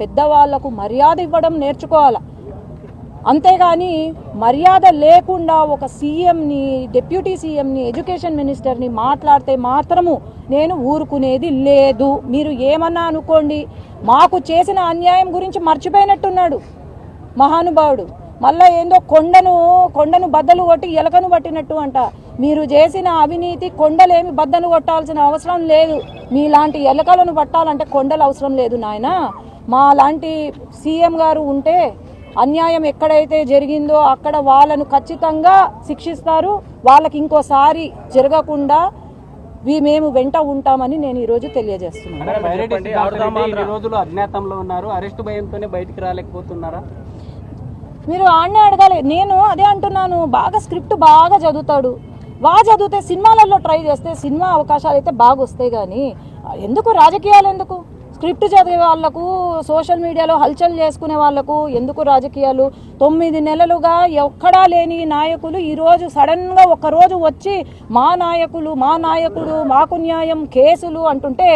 పెద్దవాళ్ళకు మర్యాద ఇవ్వడం నేర్చుకోవాలి? అంతేగాని మర్యాద లేకుండా ఒక సీఎంని డిప్యూటీ సీఎంని ఎడ్యుకేషన్ మినిస్టర్ని మాట్లాడితే మాత్రము నేను ఊరుకునేది లేదు. మీరు ఏమన్నా అనుకోండి మాకు చేసిన అన్యాయం గురించి మర్చిపోయినట్టున్నాడు మహానుభావుడు. మళ్ళా ఏందో కొండను కొండను బద్దలు కొట్టి ఎలకను పట్టినట్టు అంట. మీరు చేసిన అవినీతి కొండలేమి బద్దలు కొట్టాల్సిన అవసరం లేదు. మీలాంటి ఎలకలను పట్టాలంటే కొండలు అవసరం లేదు నాయనా. మా లాంటి సీఎం గారు ఉంటే అన్యాయం ఎక్కడైతే జరిగిందో అక్కడ వాళ్ళను ఖచ్చితంగా శిక్షిస్తారు. వాళ్ళకి ఇంకోసారి జరగకుండా వీ మేము వెంట ఉంటామని నేను తెలియజేస్తున్నాను. సిద్ధార్థ రెడ్డి ఇన్ని రోజులు అజ్ఞాతంలో ఉన్నారు. అరెస్ట్ భయంతోనే బయటికి రాలేకపోతున్నారా? మీరు ఆడనే అడగాలి. నేను అదే అంటున్నాను. బాగా స్క్రిప్ట్ బాగా చదువుతాడు. బాగా చదివితే సినిమాలలో ట్రై చేస్తే సినిమా అవకాశాలు అయితే బాగా వస్తాయి కానీ ఎందుకు రాజకీయాలు ఎందుకు? స్క్రిప్ట్ చదివే వాళ్ళకు సోషల్ మీడియాలో హల్చల్ చేసుకునే వాళ్ళకు ఎందుకు రాజకీయాలు? తొమ్మిది నెలలుగా ఎక్కడా లేని నాయకులు ఈరోజు సడన్గా ఒకరోజు వచ్చి మా నాయకులు మా నాయకుడు మాకు న్యాయం కేసులు అంటుంటే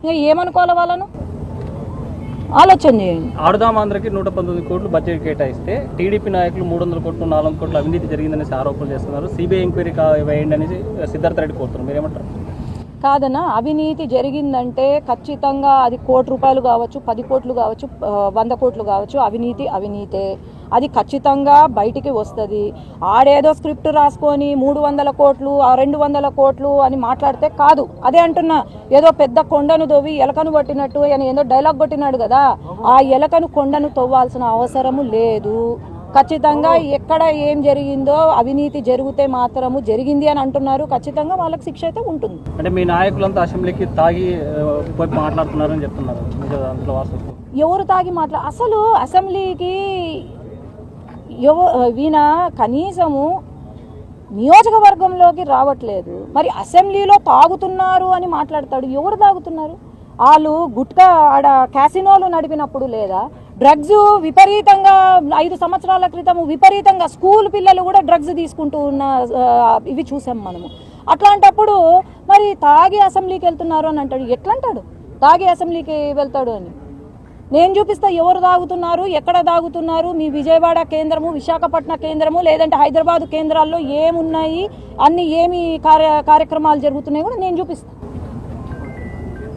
ఇంకా ఏమనుకోవాలి వాళ్ళను? ఆలోచన చేయండి. ఆడుదాం ఆంధ్రకి నూట పంతొమ్మిది కోట్లు బడ్జెట్ కేటాయిస్తే టీడీపీ నాయకులు మూడు వందల కోట్లు నాలుగు వందల కోట్లు అవినీతి జరిగిందనేసి ఆరోపణలు చేస్తున్నారు. సిబిఐ ఎంక్వైరీ వేయండి అనేసి సిద్ధార్థ రెడ్డి కోరుతున్నారు. మీరేమంటారు? కాదన్నా అవినీతి జరిగిందంటే ఖచ్చితంగా అది కోటి రూపాయలు కావచ్చు పది కోట్లు కావచ్చు వంద కోట్లు కావచ్చు అవినీతి అవినీతే. అది ఖచ్చితంగా బయటికి వస్తుంది. ఆడేదో స్క్రిప్ట్ రాసుకొని మూడు వందల కోట్లు ఆ రెండు వందల కోట్లు అని మాట్లాడితే కాదు. అదే అంటున్నా ఏదో పెద్ద కొండను తవ్వి ఎలకను కొట్టినట్టు అని ఏదో డైలాగ్ కొట్టినాడు కదా. ఆ ఎలకను కొండను తవ్వాల్సిన అవసరము లేదు. ఖచ్చితంగా ఎక్కడ ఏం జరిగిందో అవినీతి జరిగితే మాత్రము జరిగింది అని అంటున్నారు. ఖచ్చితంగా వాళ్ళకి శిక్ష అయితే ఉంటుంది. అంటే మీ నాయకులంతా అసెంబ్లీకి తాగి మాట్లాడుతున్నారని చెప్తున్నారు. ఎవరు తాగి మాట్లా అసలు అసెంబ్లీకి ఎవ వీణ కనీసము నియోజకవర్గంలోకి రావట్లేదు. మరి అసెంబ్లీలో తాగుతున్నారు అని మాట్లాడతాడు. ఎవరు తాగుతున్నారు? వాళ్ళు గుట్కా ఆడ క్యాసినోలు నడిపినప్పుడు లేదా డ్రగ్స్ విపరీతంగా ఐదు సంవత్సరాల క్రితం విపరీతంగా స్కూల్ పిల్లలు కూడా డ్రగ్స్ తీసుకుంటూ ఉన్న ఇవి చూసాం మనము. అట్లాంటప్పుడు మరి తాగి అసెంబ్లీకి వెళ్తున్నారు అని అంటాడు. ఎట్లా అంటాడు తాగి అసెంబ్లీకి వెళ్తాడు అని. నేను చూపిస్తా ఎవరు తాగుతున్నారు ఎక్కడ తాగుతున్నారు మీ విజయవాడ కేంద్రము విశాఖపట్నం కేంద్రము లేదంటే హైదరాబాద్ కేంద్రాల్లో ఏమున్నాయి అన్ని ఏమి కార్య కార్యక్రమాలు జరుగుతున్నాయి కూడా నేను చూపిస్తాను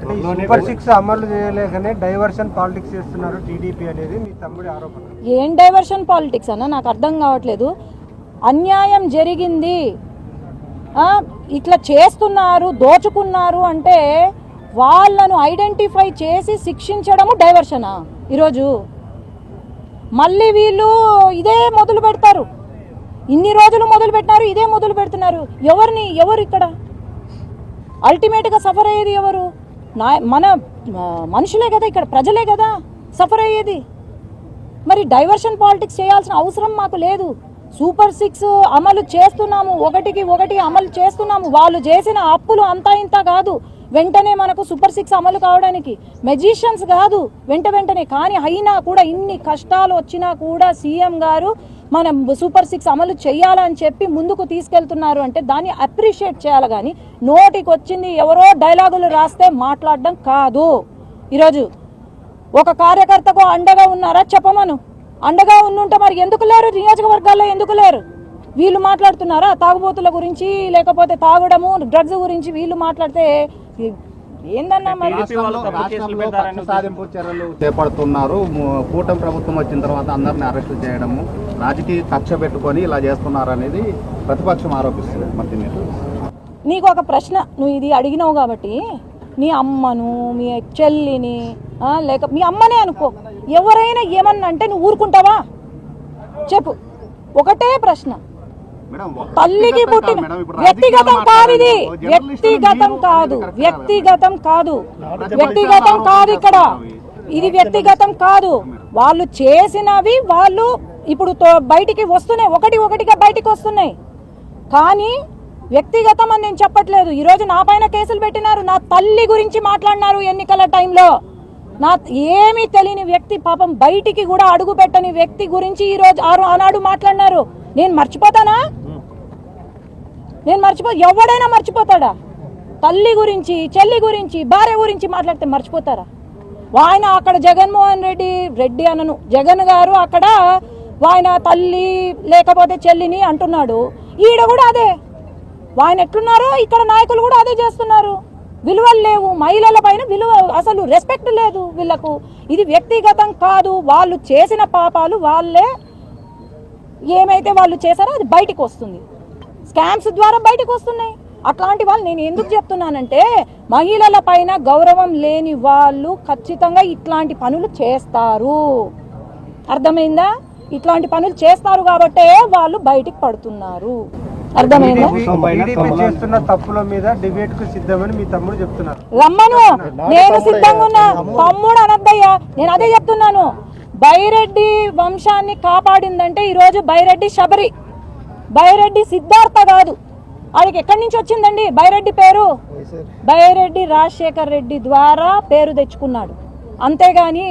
సూపర్ సిక్స్ అమలు చేయలేకనే డైవర్షన్ పాలిటిక్స్ చేస్తున్నారు టీడీపీ అనేది మీ తమ్ముడి ఆరోపణ ఏం డైవర్షన్ పాలిటిక్స్ అన్న? నాకు అర్థం కావట్లేదు. అన్యాయం జరిగింది. ఇట్లా చేస్తున్నారు దోచుకున్నారు అంటే వాళ్ళను ఐడెంటిఫై చేసి శిక్షించడము డైవర్షనా ఈరోజు? మళ్ళీ వీళ్ళు ఇదే మొదలు పెడతారు. ఇన్ని రోజులు మొదలు పెట్టినారు ఇదే మొదలు పెడుతున్నారు. ఎవరిని? ఎవరు ఇక్కడ? అల్టిమేట్గా సఫర్ అయ్యేది ఎవరు? నా మన మనుషులే కదా ఇక్కడ ప్రజలే కదా సఫర్ అయ్యేది. మరి డైవర్షన్ పాలిటిక్స్ చేయాల్సిన అవసరం మాకు లేదు. సూపర్ సిక్స్ అమలు చేస్తున్నాము ఒకటికి ఒకటి అమలు చేస్తున్నాము. వాళ్ళు చేసిన అప్పులు అంతా ఇంత కాదు. వెంటనే మనకు సూపర్ సిక్స్ అమలు కావడానికి మెజిషియన్స్ కాదు వెంట వెంటనే. కానీ అయినా కూడా ఇన్ని కష్టాలు వచ్చినా కూడా సీఎం గారు మనం సూపర్ సిక్స్ అమలు చేయాలని చెప్పి ముందుకు తీసుకెళ్తున్నారు అంటే దాన్ని అప్రిషియేట్ చేయాలి కానీ నోటికి వచ్చింది ఎవరో డైలాగులు రాస్తే మాట్లాడడం కాదు. ఈరోజు ఒక కార్యకర్తకు అండగా ఉన్నారా? చెప్పమను. అండగా ఉండుంటే మరి ఎందుకు లేరు? నియోజకవర్గాల్లో ఎందుకు లేరు? వీళ్ళు మాట్లాడుతున్నారా? తాగుబోతుల గురించి లేకపోతే తాగడము డ్రగ్స్ గురించి వీళ్ళు మాట్లాడితే ఏందన్నా మరి సాధింపు చర్యలు చేపడుతున్నారు. ము- కూటమి ప్రభుత్వం వచ్చిన తర్వాత అందరిని అరెస్ట్ చేయడము రాజకీయ కక్ష పెట్టుకొని ఇలా చేస్తున్నారు అనేది ప్రతిపక్షం ఆరోపిస్తుంది. మరి మీరు నీకు ఒక ప్రశ్న నువ్వు ఇది అడిగినావు కాబట్టి నీ అమ్మను మీ చెల్లిని ఆ, లేక మీ అమ్మనే అనుకో. ఎవరైనా ఏమన్నా అంటే నువ్వు ఊరుకుంటావా? చెప్పు. ఒకటే ప్రశ్న. తల్లికి పుట్టిన వ్యక్తిగతం కాదు ఇది. వ్యక్తిగతం కాదు వ్యక్తిగతం కాదు. వ్యక్తిగతం కాదు ఇక్కడ. ఇది వ్యక్తిగతం కాదు. వాళ్ళు చేసినవి వాళ్ళు ఇప్పుడు బయటికి వస్తున్నాయి. ఒకటి ఒకటిగా బయటికి వస్తున్నాయి. కానీ వ్యక్తిగతం అని నేను చెప్పట్లేదు. ఈరోజు నా పైన కేసులు పెట్టినారు. నా తల్లి గురించి మాట్లాడినారు ఎన్నికల టైంలో. నా ఏమీ తెలియని వ్యక్తి పాపం బయటికి కూడా అడుగు పెట్టని వ్యక్తి గురించి ఈ రోజు ఆ- ఆనాడు మాట్లాడినారు. నేను మర్చిపోతానా? నేను మర్చిపో ఎవడైనా మర్చిపోతాడా? తల్లి గురించి చెల్లి గురించి భార్య గురించి మాట్లాడితే మర్చిపోతారా? ఆయన అక్కడ జగన్మోహన్ రెడ్డి రెడ్డి అనను. జగన్ గారు అక్కడ ఆయన తల్లి లేకపోతే చెల్లిని అంటున్నాడు. ఈడ కూడా అదే. ఆయన ఎట్లున్నారో ఇక్కడ నాయకులు కూడా అదే చేస్తున్నారు. విలువలు లేవు. మహిళల పైన విలువ అసలు రెస్పెక్ట్ లేదు వీళ్ళకు. ఇది వ్యక్తిగతం కాదు. వాళ్ళు చేసిన పాపాలు వాళ్ళే ఏమైతే వాళ్ళు చేశారో అది బయటికి వస్తుంది. స్కామ్స్ ద్వారా బయటకు వస్తున్నాయి. అట్లాంటి వాళ్ళు నేను ఎందుకు చెప్తున్నానంటే మహిళల పైన గౌరవం లేని వాళ్ళు ఖచ్చితంగా ఇట్లాంటి పనులు చేస్తారు. అర్థమైందా? ఇట్లాంటి పనులు చేస్తారు కాబట్టే వాళ్ళు బయటికి పడుతున్నారు. అర్థమైందా? టీడీపీ చేస్తున్న తప్పుల మీద డిబేట్కు సిద్ధమని మీ తమ్ముడు చెప్తున్నారు. రమ్మను. నేను సిద్ధంగా ఉన్నా. తమ్ముడు అనద్దయ్యా. నేను అదే చెప్తున్నాను. బైరెడ్డి వంశాన్ని కాపాడిందంటే ఈరోజు బైరెడ్డి శబరి. బైరెడ్డి సిద్ధార్థ కాదు. వాడికి ఎక్కడి నుంచి వచ్చిందండి? బైరెడ్డి పేరు? బైరెడ్డి రాజశేఖర్ రెడ్డి ద్వారా పేరు తెచ్చుకున్నాడు. అంతేగాని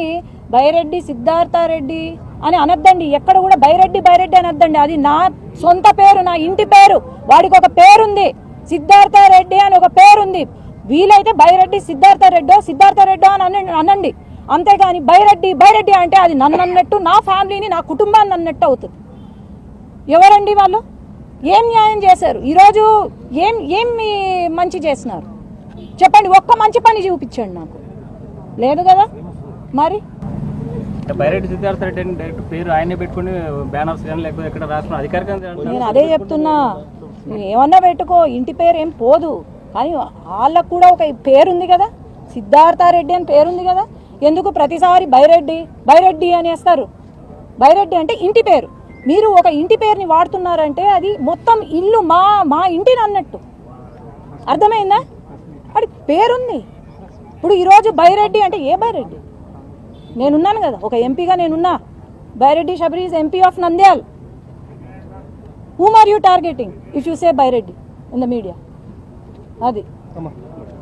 బైరెడ్డి సిద్ధార్థ రెడ్డి అని అనద్దండి. ఎక్కడ కూడా బైరెడ్డి బైరెడ్డి అనద్దండి. అది నా సొంత పేరు నా ఇంటి పేరు. వాడికి ఒక పేరుంది. సిద్ధార్థ రెడ్డి అని ఒక పేరుంది. వీలైతే బైరెడ్డి సిద్ధార్థ రెడ్డో సిద్ధార్థ రెడ్డో అని అనండి అనండి. అంతేగాని బైరెడ్డి బైరెడ్డి అంటే అది నన్ను అన్నట్టు నా ఫ్యామిలీని నా కుటుంబాన్ని అన్నట్టు అవుతుంది. ఎవరండి వాళ్ళు? ఏం న్యాయం చేశారు? ఈరోజు ఏం ఏం మీ మంచి చేసినారు? చెప్పండి ఒక్క మంచి పని చూపించండి నాకు. లేదు కదా? మరి? బైరెడ్డి సిద్ధార్థ రెడ్డి అని డైరెక్ట్ పేరు ఆయనే పెట్టుకుని బ్యానర్స్ కానీ లేకపోతే ఎక్కడ రాసుకుని అధికారికంగా నేను అదే చెప్తున్నా. ఏమన్నా పెట్టుకో ఇంటి పేరు ఏం పోదు. కానీ వాళ్ళకు కూడా ఒక పేరు ఉంది కదా సిద్ధార్థారెడ్డి అని పేరుంది కదా? ఎందుకు ప్రతిసారి బైరెడ్డి బైరెడ్డి అని బైరెడ్డి అంటే ఇంటి పేరు. మీరు ఒక ఇంటి పేరుని వాడుతున్నారంటే అది మొత్తం ఇల్లు మా మా ఇంటిని అన్నట్టు. అర్థమైందా? అది పేరుంది. ఇప్పుడు ఈరోజు బైరెడ్డి అంటే ఏ బైరెడ్డి? నేనున్నాను కదా ఒక ఎంపీగా నేనున్నా. Byreddy Shabari's MP of Nandyal whom are you targeting if you say Byreddy in the media అది.